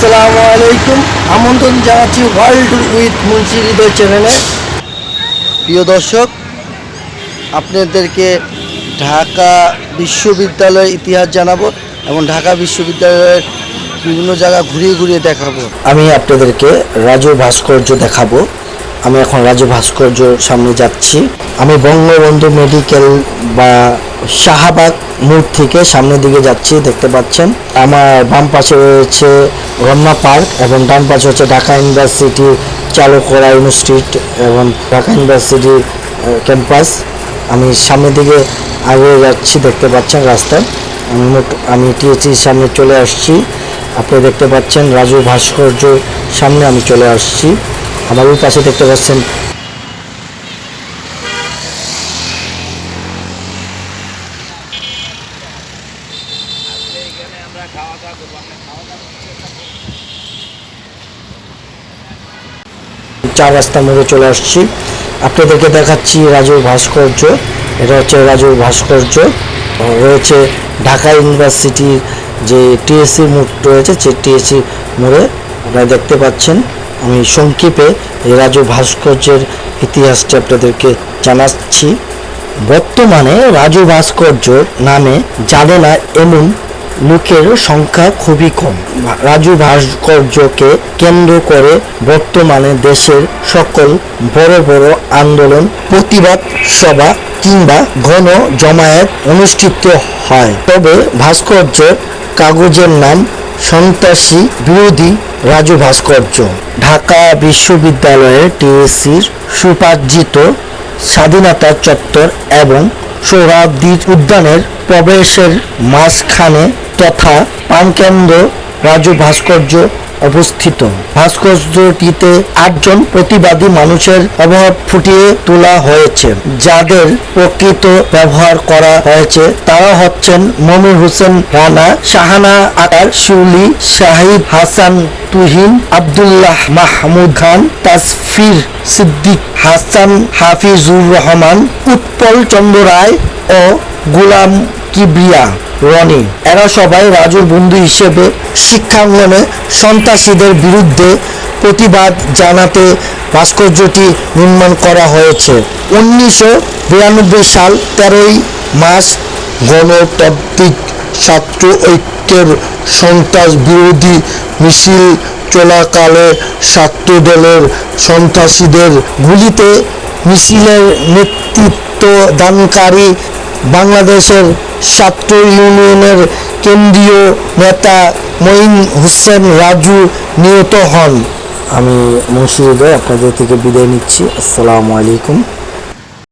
আসসালামু আলাইকুম। আমন্ত্রণ জানাচ্ছি ওয়ার্ল্ড উইথ মুন্সি হৃদয় চ্যানেলে প্রিয় দর্শক, আপনাদেরকে ঢাকা বিশ্ববিদ্যালয়ের ইতিহাস জানাব এবং ঢাকা বিশ্ববিদ্যালয়ের বিভিন্ন জায়গা ঘুরিয়ে ঘুরিয়ে দেখাবো। আমি আপনাদেরকে রাজু ভাস্কর্য দেখাবো। আমি এখন রাজু ভাস্কর্য সামনে যাচ্ছি। আমি বঙ্গবন্ধু মেডিকেল বা শাহবাগ মোড় থেকে সামনের দিকে যাচ্ছি, দেখতে পাচ্ছেন। আমার বাম পাশে রয়েছে রমনা পার্ক এবং ডান পাশে হচ্ছে ঢাকা ইউনিভার্সিটি চালু করা ইনস্টিটিউট এবং ঢাকা ইউনিভার্সিটি ক্যাম্পাস। আমি সামনের দিকে আগে যাচ্ছি, দেখতে পাচ্ছেন রাস্তায়। আমি মোট- আমি টিএসির সামনে চলে আসছি। আপনি দেখতে পাচ্ছেন রাজু ভাস্কর্য সামনে আমি চলে আসছি। আমার ওই পাশে দেখতে পাচ্ছেন। চার রাস্তা মোড়ে চলে আসছি। আপনাদেরকে দেখাচ্ছি রাজু ভাস্কর্য। এটা হচ্ছে রাজু ভাস্কর্য। রয়েছে ঢাকা ইউনিভার্সিটির যে টিএসসি মোড় রয়েছে, সেই টিএসসি মোড়ে আপনারা দেখতে পাচ্ছেন। আমি সংক্ষেপে রাজু ভাস্কর্যের ইতিহাসটা আপনাদেরকে জানাচ্ছি। বর্তমানে রাজু ভাস্কর্য নামে জানে না এমন লোকের সংখ্যা খুবই কম। রাজু ভাস্কর্যকে কেন্দ্র করে বর্তমানে দেশের সকল বড় বড় আন্দোলন, প্রতিবাদ সভা কিংবা গণ জমায়েত অনুষ্ঠিত হয়। তবে ভাস্কর্যের কাগজের নাম সন্ত্রাসী বিরোধী রাজু ভাস্কর্য। ঢাকা বিশ্ববিদ্যালয়ের টিএসসির সুপার্জিত স্বাধীনতা চত্বর এবং সোহরাওয়ার্দী উদ্যানের প্রবেশের মাঝখানে তথা প্রাণকেন্দ্র রাজু ভাস্কর্য অবস্থিত। ভাস্কর্যটিতে আটজন প্রতিবাদী মানুষের অভাব ফুটিয়ে তোলা হয়েছে। যাদের প্রকৃত ব্যবহার করা হয়েছে তারা হচ্ছেন মমির হোসেন রানা, শাহানা আকার শিউলি শাহিদ হাসান, তুহিন, আব্দুল্লাহ মাহমুদ খান, তাসফির সিদ্দিক, হাসান হাফিজুর রহমান, উৎপল চন্দ্র রায় ও গুলাম কিবরিয়া রনি, এরা সবাই রাজুর বন্ধু হিসেবে শিক্ষাঙ্গনে সন্ত্রাসীদের বিরুদ্ধে প্রতিবাদ জানাতে ভাস্কর্যটি নির্মাণ করা হয়েছে। উনিশশো বিরানব্বই সাল তেরোই মাস গণতান্ত্রিক ছাত্র ঐক্যের সন্ত্রাস বিরোধী মিছিল চলাকালে ছাত্র দলের সন্ত্রাসীদের গুলিতে মিছিলের নেতৃত্ব দানকারী বাংলাদেশের ছাত্র ইউনিয়নের কেন্দ্রীয় নেতা মঈন হোসেন রাজু নিহত হন। আমি মুর্শিদে আপনাদের থেকে বিদায় নিচ্ছি। আসসালামু আলাইকুম।